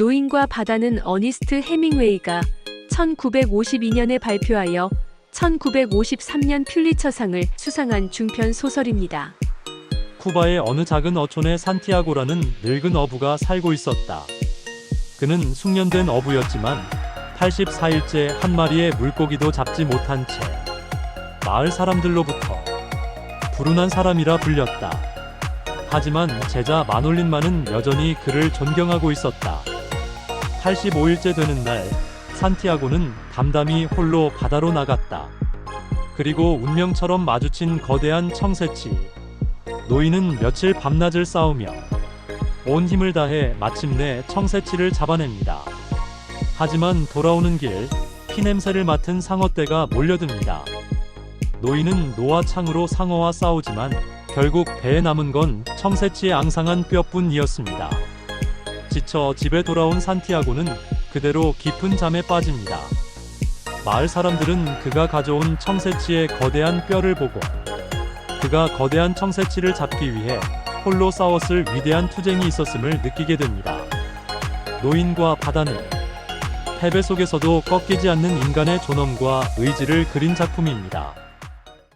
노인과 바다는 어니스트 해밍웨이가 1952년에 발표하여 1953년 퓰리처상을 수상한 중편 소설입니다. 쿠바의 어느 작은 어촌에 산티아고라는 늙은 어부가 살고 있었다. 그는 숙련된 어부였지만 84일째 한 마리의 물고기도 잡지 못한 채 마을 사람들로부터 불운한 사람이라 불렸다. 하지만 제자 마놀린만은 여전히 그를 존경하고 있었다. 85일째 되는 날, 산티아고는 담담히 홀로 바다로 나갔다. 그리고 운명처럼 마주친 거대한 청새치. 노인은 며칠 밤낮을 싸우며 온 힘을 다해 마침내 청새치를 잡아냅니다. 하지만 돌아오는 길 피냄새를 맡은 상어떼가 몰려듭니다. 노인은 노와 창으로 상어와 싸우지만 결국 배에 남은 건 청새치의 앙상한 뼈뿐이었습니다. 지쳐 집에 돌아온 산티아고는 그대로 깊은 잠에 빠집니다. 마을 사람들은 그가 가져온 청새치의 거대한 뼈를 보고 그가 거대한 청새치를 잡기 위해 홀로 싸웠을 위대한 투쟁이 있었음을 느끼게 됩니다. 노인과 바다는 패배 속에서도 꺾이지 않는 인간의 존엄과 의지를 그린 작품입니다.